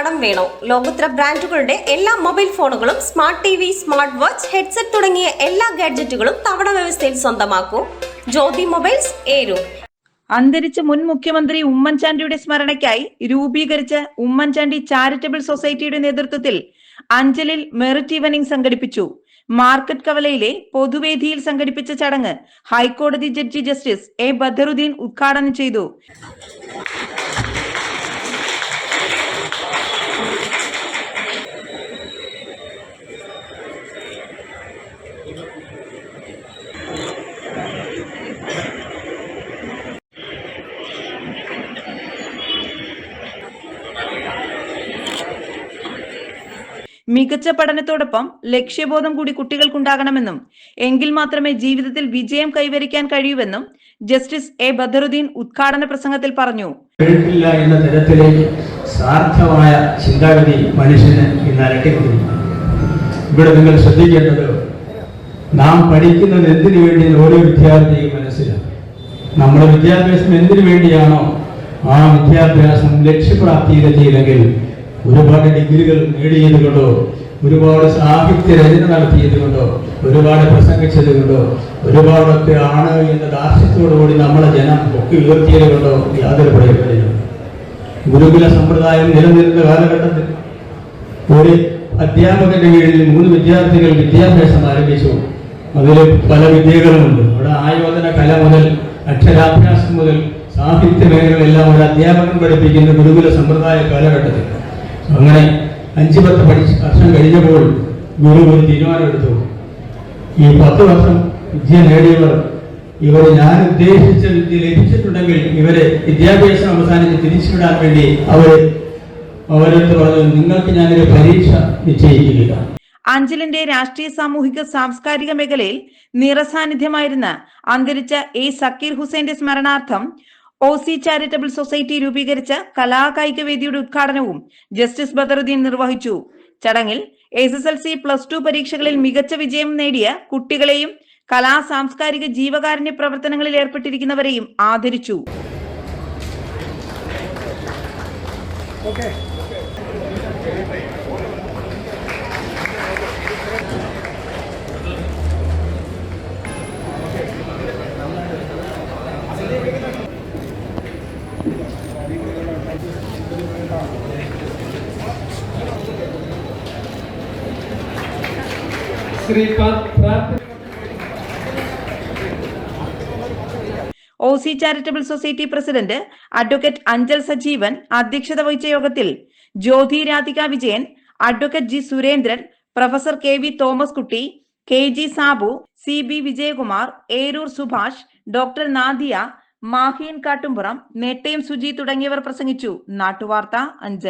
കടം വേണോ? ലോകോത്തര ബ്രാൻഡുകളുടെ എല്ലാ മൊബൈൽ ഫോണുകളും smart T V smart watch headset തുടങ്ങിയ എല്ലാ ഗാഡ്ജറ്റുകളും തവണ വ്യവസ്ഥയിൽ സ്വന്തമാക്കൂ. ജ്യോതി മൊബൈൽസ് ഏരു. അന്തരിച്ച മുൻ മുഖ്യമന്ത്രി ഉമ്മൻചാണ്ടിയുടെ സ്മരണയ്ക്കായി രൂപീകരിച്ച ഉമ്മൻചാണ്ടി ചാരിറ്റബിൾ സൊസൈറ്റിയുടെ നേതൃത്വത്തിൽ അഞ്ചലിൽ മെറിറ്റ് ഈവനിംഗ് സംഘടിപ്പിച്ചു. മാർക്കറ്റ് കവലയിലെ പൊതുവേദിയിൽ സംഘടിപ്പിച്ച ചടങ്ങ് ഹൈക്കോടതി ജഡ്ജി ജസ്റ്റിസ് എ ബദറുദ്ദീൻ ഉദ്ഘാടനം ചെയ്തു. മികച്ച പഠനത്തോടൊപ്പം ലക്ഷ്യബോധം കൂടി കുട്ടികൾക്കുണ്ടാകണമെന്നും എങ്കിൽ മാത്രമേ ജീവിതത്തിൽ വിജയം കൈവരിക്കാൻ കഴിയൂവെന്നും ജസ്റ്റിസ് എ ബദറുദ്ദീൻ ഉദ്ഘാടന പ്രസംഗത്തിൽ പറഞ്ഞു. എഴുത്തില്ല എന്ന തരത്തിലേക്ക് സാർത്ഥമായ ചിന്താഗതി മനുഷ്യന് ഇന്ന് അലട്ടിക്കൊണ്ടിരിക്കുന്നു. ഇവിടെ നിങ്ങൾ ശ്രദ്ധിക്കേണ്ടത് നാം പഠിക്കുന്നത് എന്തിനു വേണ്ടി ഓരോ വിദ്യാർത്ഥിയും മനസ്സിലാക്കും. നമ്മുടെ വിദ്യാഭ്യാസം എന്തിനു വേണ്ടിയാണോ? ആ വിദ്യാഭ്യാസം ലക്ഷ്യപ്രാപ്തിയിലെത്തിയില്ലെങ്കിൽ ഒരുപാട് ഡിഗ്രികൾ നേടിയത് കൊണ്ടോ ഒരുപാട് സാഹിത്യ രചന നടത്തിയത് കൊണ്ടോ ഒരുപാട് പ്രസംഗിച്ചത് കൊണ്ടോ ഒരുപാടൊക്കെ ആണ് എന്ന ദാർഷ്ട്യത്തോടുകൂടി നമ്മളെ ജനം ഒക്കെ ഉയർത്തിയത് കൊണ്ടോ യാതൊരു പ്രയോജനമില്ല. ഗുരുകുല സമ്പ്രദായം നിലനിരുന്ന കാലഘട്ടത്തിൽ ഒരു അധ്യാപകന്റെ കീഴിൽ മൂന്ന് വിദ്യാർത്ഥികൾ വിദ്യാഭ്യാസം ആരംഭിച്ചു. അതിൽ പല വിദ്യകളുമുണ്ട്. അവിടെ ആയോധന കല മുതൽ അക്ഷരാഭ്യാസം മുതൽ സാഹിത്യ മേഖലകളെല്ലാം ഒരു അധ്യാപകൻ പഠിപ്പിക്കുന്ന ഗുരുകുല സമ്പ്രദായ കാലഘട്ടത്തിൽ. അങ്ങനെ അഞ്ച് പത്ത് പഠിച്ച് വർഷം കഴിഞ്ഞപ്പോൾ ഗുരു ഒരു തീരുമാനമെടുത്തു ഈ പത്ത് വർഷം വിദ്യ നേടിയവർ ഇവർ ഞാൻ ഉദ്ദേശിച്ച വിദ്യ ലഭിച്ചിട്ടുണ്ടെങ്കിൽ ഇവരെ വിദ്യാഭ്യാസം അവസാനിച്ച് തിരിച്ചുവിടാൻ വേണ്ടി അവർ അവരെടുത്ത് പറഞ്ഞു നിങ്ങൾക്ക് ഞാനൊരു പരീക്ഷ നിശ്ചയിക്കുകയില്ല അഞ്ചലിന്റെ രാഷ്ട്രീയ സാമൂഹിക സാംസ്കാരിക മേഖലയിൽ നിറസാന്നിധ്യമായിരുന്ന അന്തരിച്ച എ സക്കീർ ഹുസൈന്റെ സ്മരണാർത്ഥം ഒ സി ചാരിറ്റബിൾ സൊസൈറ്റി രൂപീകരിച്ച കലാകായിക വേദിയുടെ ഉദ്ഘാടനവും ജസ്റ്റിസ് ബദറുദ്ദീൻ നിർവഹിച്ചു. ചടങ്ങിൽ S S L C plus two പരീക്ഷകളിൽ മികച്ച വിജയം നേടിയ കുട്ടികളെയും കലാ സാംസ്കാരിക ജീവകാരുണ്യ പ്രവർത്തനങ്ങളിൽ ഏർപ്പെട്ടിരിക്കുന്നവരെയും ആദരിച്ചു. Prarthana O C charitable society president advocate Anchal Sajeevan അധ്യക്ഷത വഹിച്ച യോഗത്തിൽ Jyothi Radhika Vijayan advocate G Surendran professor K V Thomas Kutty K G Sabu C B Vijayakumar Eroor Subhash doctor Nadiya Maheen Kattumpuram Nettayam Suji തുടങ്ങിയവർ പ്രസംഗിച്ചു. നാട്ടുവാർത്ത അഞ്ചൽ